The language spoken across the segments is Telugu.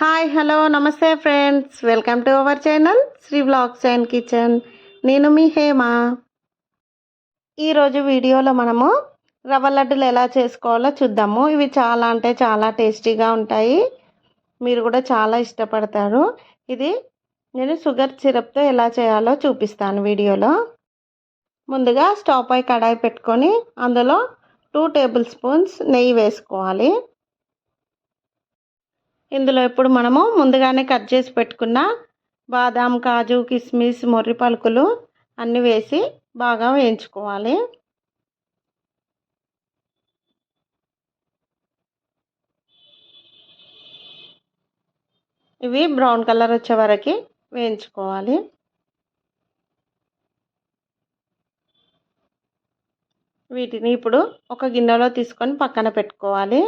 Hi hello namaste friends. Welcome to our channel Sri blogs and kitchen. నేను మీ హేమ. ఈరోజు వీడియోలో మనము రవ్వ లడ్డులు ఎలా చేసుకోవాలో చూద్దాము. ఇవి చాలా అంటే చాలా టేస్టీగా ఉంటాయి. మీరు కూడా చాలా ఇష్టపడతారు. ఇది నేను షుగర్ సిరప్తో ఎలా చేయాలో చూపిస్తాను వీడియోలో. ముందుగా స్టవ్ పై కడాయి పెట్టుకొని అందులో టూ టేబుల్ స్పూన్స్ నెయ్యి వేసుకోవాలి. ఇందులో ఇప్పుడు మనము ముందుగానే కట్ చేసి పెట్టుకున్న బాదాం కాజు కిస్మిస్ మొర్రి పలుకులు అన్నీ వేసి బాగా వేయించుకోవాలి. ఇవి బ్రౌన్ కలర్ వచ్చే వరకు వేయించుకోవాలి. వీటిని ఇప్పుడు ఒక గిన్నెలో తీసుకొని పక్కన పెట్టుకోవాలి.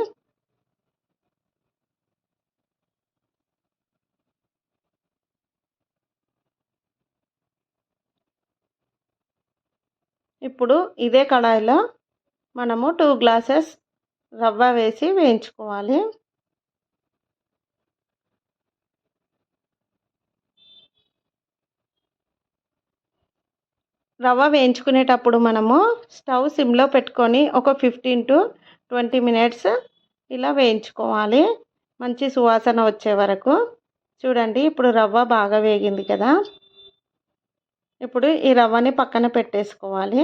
ఇప్పుడు ఇదే కడాయిలో మనము టూ గ్లాసెస్ రవ్వ వేసి వేయించుకోవాలి. రవ్వ వేయించుకునేటప్పుడు మనము స్టవ్ సిమ్లో పెట్టుకొని ఒక ఫిఫ్టీన్ టు ట్వంటీ మినిట్స్ ఇలా వేయించుకోవాలి. మంచి సువాసన వచ్చే వరకు. చూడండి ఇప్పుడు రవ్వ బాగా వేగింది కదా. ఇప్పుడు ఈ రవ్వని పక్కన పెట్టేసుకోవాలి.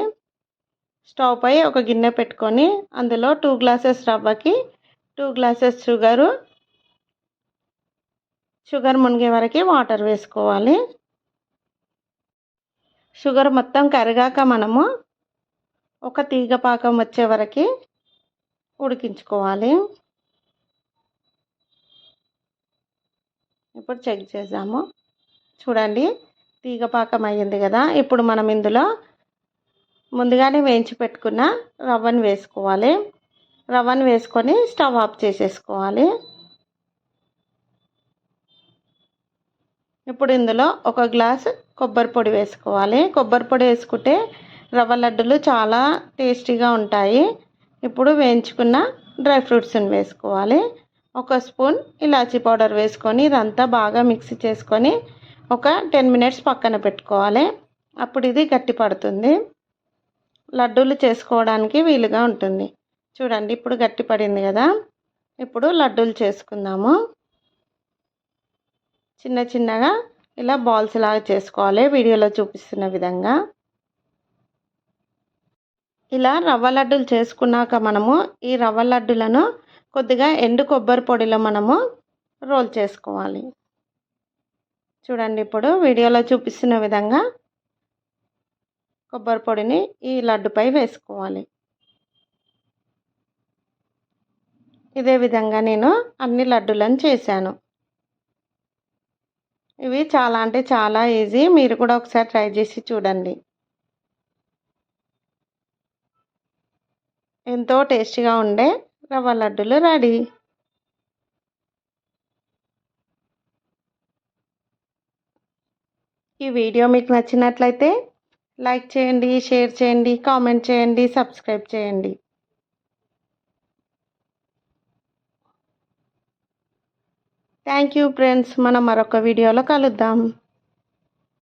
స్టవ్ పై ఒక గిన్నె పెట్టుకొని అందులో టూ గ్లాసెస్ రవ్వకి టూ గ్లాసెస్ షుగరు షుగర్ మునిగే వరకు వాటర్ వేసుకోవాలి. షుగర్ మొత్తం కరిగాక మనము ఒక తీగ పాకం వచ్చే వరకు ఉడికించుకోవాలి. ఇప్పుడు చెక్ చేద్దాము చూడండి తీగ పాకం అయ్యింది కదా ఇప్పుడు మనం ఇందులో ముందుగానే వేయించి పెట్టుకున్న రవ్వను వేసుకోవాలి. రవ్వను వేసుకొని స్టవ్ ఆఫ్ చేసేసుకోవాలి. ఇప్పుడు ఇందులో ఒక గ్లాస్ కొబ్బరి పొడి వేసుకోవాలి. కొబ్బరి పొడి వేసుకుంటే రవ్వ లడ్డులు చాలా టేస్టీగా ఉంటాయి. ఇప్పుడు వేయించుకున్న డ్రై ఫ్రూట్స్ని వేసుకోవాలి. ఒక స్పూన్ ఇలాచీ పౌడర్ వేసుకొని ఇదంతా బాగా మిక్స్ చేసుకొని ఒక టెన్ మినిట్స్ పక్కన పెట్టుకోవాలి. అప్పుడు ఇది గట్టి పడుతుంది. లడ్డూలు చేసుకోవడానికి వీలుగా ఉంటుంది. చూడండి ఇప్పుడు గట్టి పడింది కదా. ఇప్పుడు లడ్డూలు చేసుకుందాము. చిన్న చిన్నగా ఇలా బాల్స్ లాగా చేసుకోవాలి. వీడియోలో చూపిస్తున్న విధంగా. ఇలా రవ్వ లడ్డూలు చేసుకున్నాక మనము ఈ రవ్వ లడ్డులను కొద్దిగా ఎండు కొబ్బరి పొడిలో మనము రోల్ చేసుకోవాలి. చూడండి ఇప్పుడు వీడియోలో చూపిస్తున్న విధంగా కొబ్బరి పొడిని ఈ లడ్డుపై వేసుకోవాలి. ఇదే విధంగా నేను అన్ని లడ్డులను చేశాను. ఇవి చాలా అంటే చాలా ఈజీ మీరు కూడా ఒకసారి ట్రై చేసి చూడండి. ఎంతో టేస్టీగా ఉండే రవ్వ లడ్డులు రెడీ. ఈ వీడియో మీకు నచ్చినట్లయితే లైక్ చేయండి షేర్ చేయండి కామెంట్ చేయండి సబ్స్క్రైబ్ చేయండి. థ్యాంక్ యూ ఫ్రెండ్స్ మనం మరొక వీడియోలో కలుద్దాం.